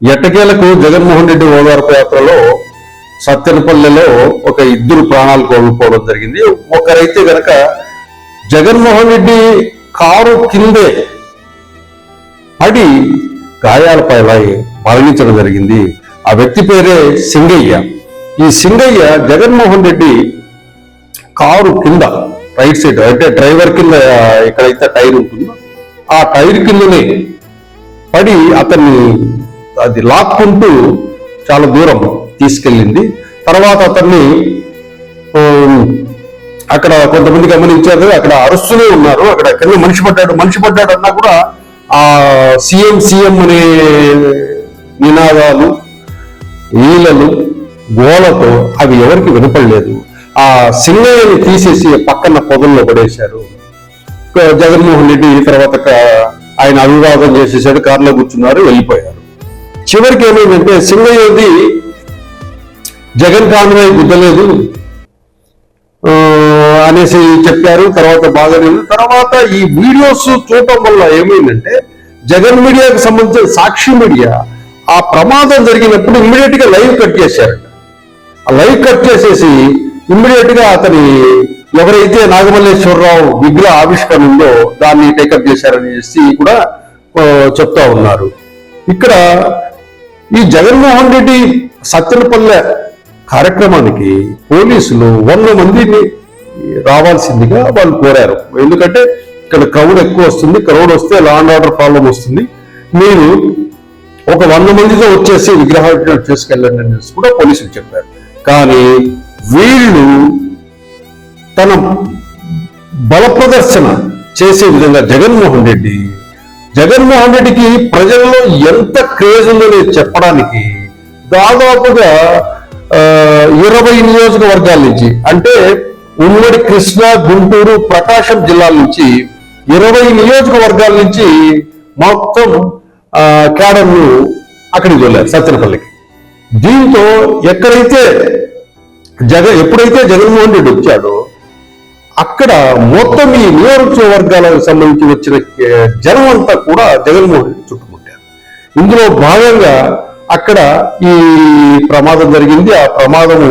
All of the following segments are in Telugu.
ఎట్టకేలకు జగన్మోహన్ రెడ్డి ఓదార్పు యాత్రలో సత్తెనపల్లెలో ఒక ఇద్దరు ప్రాణాలు కోల్పోవడం జరిగింది. ఒకరైతే గనక జగన్మోహన్ రెడ్డి కారు కిందే పడి గాయాలపై మరణించడం జరిగింది. ఆ వ్యక్తి పేరే సింగయ్య. ఈ సింగయ్య జగన్మోహన్ రెడ్డి కారు కింద రైట్ సైడ్ అంటే డ్రైవర్ కింద ఎక్కడైతే టైర్ ఉంటుందో ఆ టైర్ కిందనే పడి అతన్ని అది లాక్కుంటూ చాలా దూరం తీసుకెళ్ళింది. తర్వాత అతన్ని అక్కడ కొంతమంది గమనించారు అక్కడ అరుస్తూనే ఉన్నారు. అక్కడ కింద మనిషి పడ్డాడు. మనిషి పడ్డాడు అన్నా కూడా ఆ సీఎం సీఎం అనే నినాదాలు ఈలలు గోలతో అవి ఎవరికి వినపడలేదు. ఆ సింగయ్యని తీసేసి పక్కన పొదల్లో పడేశారు. జగన్మోహన్ రెడ్డి తర్వాత ఆయన అభివాదం చేసేసాడు. కారులో కూర్చున్నారు వెళ్ళిపోయారు. చివరికి ఏమైందంటే సింగయోధి జగన్ కాన్వాయ్ గుద్దలేదు ఆ, అనేసి చెప్పారు. తర్వాత బాధలేదు తర్వాత ఈ వీడియోస్ చూడటం వల్ల ఏమైందంటే జగన్ మీడియాకు సంబంధించిన సాక్షి మీడియా ఆ ప్రమాదం జరిగినప్పుడు ఇమ్మీడియట్గా లైవ్ కట్ చేశారట ఆ లైవ్ కట్ చేసేసి ఇమ్మీడియట్గా అతని ఎవరైతే నాగమల్లేశ్వరరావు విగ్రహ ఆవిష్కరణ ఉందో దాన్ని టేకప్ చేశారని చెప్పి కూడా చెప్తా ఉన్నారు. ఇక్కడ ఈ జగన్మోహన్ రెడ్డి సత్తెనపల్లె కార్యక్రమానికి పోలీసులు వంద మందిని రావాల్సిందిగా వాళ్ళు కోరారు. ఎందుకంటే ఇక్కడ క్రౌడ్ ఎక్కువ వస్తుంది క్రౌడ్ వస్తే లా అండ్ ఆర్డర్ ప్రాబ్లం వస్తుంది. మీరు ఒక వంద మందితో వచ్చేసి విగ్రహాలు తీసుకెళ్ళండి అని కూడా పోలీసులు చెప్పారు. కానీ వీళ్ళు తన బల ప్రదర్శన చేసే విధంగా జగన్మోహన్ రెడ్డి జగన్మోహన్ రెడ్డికి ప్రజల్లో ఎంత క్రేజ్ ఉందో నేను చెప్పడానికి దాదాపుగా ఆ, ఇరవై నియోజకవర్గాల నుంచి అంటే ఉమ్మడి కృష్ణా గుంటూరు ప్రకాశం జిల్లాల నుంచి ఇరవై నియోజకవర్గాల నుంచి మొత్తం ఆ, క్యాడర్ను అక్కడికి వెళ్ళారు సత్తెనపల్లికి దీంతో ఎక్కడైతే జగ ఎప్పుడైతే జగన్మోహన్ రెడ్డి వచ్చాడో అక్కడ మొత్తం ఈ నియోజకవర్గాలకు సంబంధించి వచ్చిన జనం అంతా కూడా జగన్మోహన్ రెడ్డి చుట్టుముట్టారు. ఇందులో భాగంగా అక్కడ ఈ ప్రమాదం జరిగింది. ఆ ప్రమాదము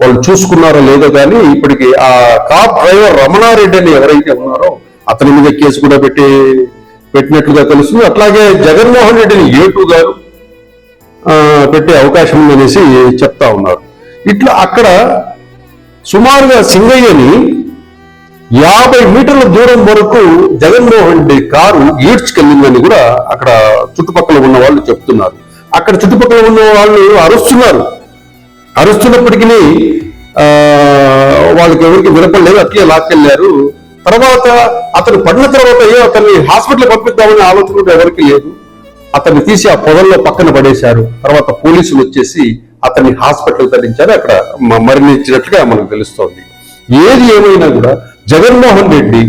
వాళ్ళు చూసుకున్నారో లేదో కానీ ఇప్పటికి ఆ కార్ డ్రైవర్ రమణారెడ్డి అని ఎవరైతే ఉన్నారో అతని మీద కేసు కూడా పెట్టి పెట్టినట్లుగా తెలుస్తుంది. అట్లాగే జగన్మోహన్ రెడ్డిని ఏటు గారు పెట్టే అవకాశం ఉందనేసి చెప్తా ఉన్నారు. ఇట్లా అక్కడ సుమారుగా సింగయ్యని యాభై మీటర్ల దూరం వరకు జగన్మోహన్ రెడ్డి కారు ఈడ్చుకెళ్ళిందని కూడా అక్కడ చుట్టుపక్కల ఉన్న వాళ్ళు చెప్తున్నారు. అక్కడ చుట్టుపక్కల ఉన్న వాళ్ళు అరుస్తున్నారు. అరుస్తున్నప్పటికీ ఆ, వాళ్ళకి ఎవరికి వినపడలేదు. అట్లే లాక్కెళ్ళారు. తర్వాత అతను పడిన తర్వాత ఏ అతన్ని హాస్పిటల్ పంపిద్దామనే ఆలోచన కూడా ఎవరికి లేదు. అతన్ని తీసి ఆ పొదల్లో పక్కన పడేశారు. తర్వాత పోలీసులు వచ్చేసి అతన్ని హాస్పిటల్ తరలించారు. అక్కడ మ- మరణించినట్లుగా మనకు తెలుస్తోంది. ఏది ఏమైనా కూడా జగన్మోహన్ రెడ్డి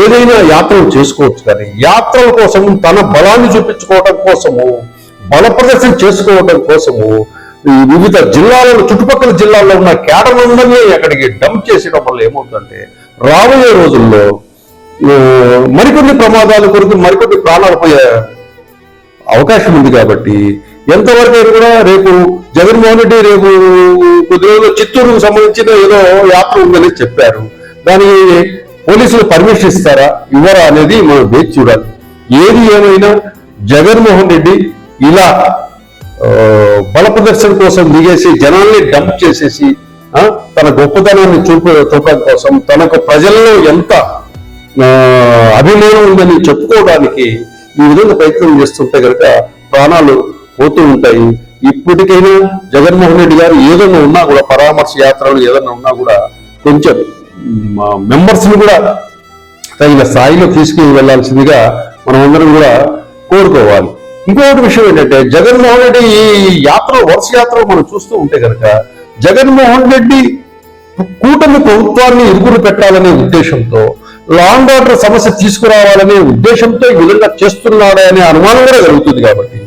ఏదైనా యాత్రలు చేసుకోవచ్చు కానీ యాత్రల కోసం తన బలాన్ని చూపించుకోవడం కోసము బల ప్రదర్శన చేసుకోవడం కోసము ఈ వివిధ జిల్లాలలో చుట్టుపక్కల జిల్లాల్లో ఉన్న కేడర్లందరినీ అక్కడికి డంప్ చేసేయడం వల్ల ఏమవుతుందంటే రాబోయే రోజుల్లో మరికొన్ని ప్రమాదాల కొరకు మరికొన్ని ప్రాణాలు పోయే అవకాశం ఉంది కాబట్టి ఎంతవరకు అయినా కూడా రేపు జగన్మోహన్ రెడ్డి రేపు కొద్ది రోజులు చిత్తూరుకు సంబంధించిన ఏదో యాత్ర ఉందని చెప్పారు. దానికి పోలీసులు పర్మిషన్ ఇస్తారా? ఇవ్వరా అనేది మనం వేచి చూడాలి. ఏది ఏమైనా జగన్మోహన్ రెడ్డి ఇలా ఆ, బల ప్రదర్శన కోసం దిగేసి జనాల్ని డంప్ చేసేసి ఆ, తన గొప్పతనాన్ని చూప చూపడం కోసం తనకు ప్రజల్లో ఎంత ఆ, అభిమానం ఉందని చెప్పుకోవడానికి ఈ విధంగా ప్రయత్నం చేస్తుంటే కనుక ప్రాణాలు పోతూ ఉంటాయి. ఇప్పటికైనా జగన్మోహన్ రెడ్డి గారు ఏదైనా ఉన్నా కూడా పరామర్శ యాత్రలు ఏదైనా ఉన్నా కూడా కొంచెం మెంబర్స్ని కూడా తగిన స్థాయిలో తీసుకుని వెళ్ళాల్సిందిగా మనమందరం కూడా కోరుకోవాలి. ఇంకొకటి విషయం ఏంటంటే జగన్మోహన్ రెడ్డి ఈ యాత్ర వరుస యాత్ర మనం చూస్తూ ఉంటే కనుక జగన్మోహన్ రెడ్డి కూటమి ప్రభుత్వాన్ని ఇరుగురు పెట్టాలనే ఉద్దేశంతో లాండ్ ఆర్డర్ సమస్య తీసుకురావాలనే ఉద్దేశంతో ఈ విధంగా చేస్తున్నాడే అనే అనుమానం కూడా కలుగుతుంది కాబట్టి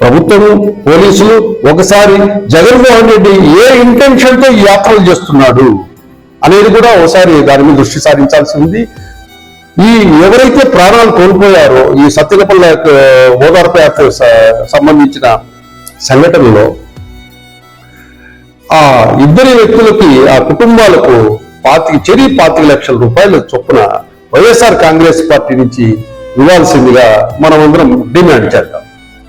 ప్రభుత్వము పోలీసులు ఒకసారి జగన్మోహన్ రెడ్డి ఏ ఇంటెన్షన్తో ఈ యాత్రలు చేస్తున్నాడు? అనేది కూడా ఒకసారి దాని మీద దృష్టి సారించాల్సి ఉంది. ఈ ఎవరైతే ప్రాణాలు కోల్పోయారో ఈ సత్యనపల్లి ఓదార్పు యాత్ర సంబంధించిన సంఘటనలో ఆ ఇద్దరి వ్యక్తులకి ఆ కుటుంబాలకు పాతిక చెరి పాతిక లక్షల రూపాయల చొప్పున వైఎస్ఆర్ కాంగ్రెస్ పార్టీ నుంచి ఇవ్వాల్సిందిగా మనమందరం డిమాండ్ చేద్దాం.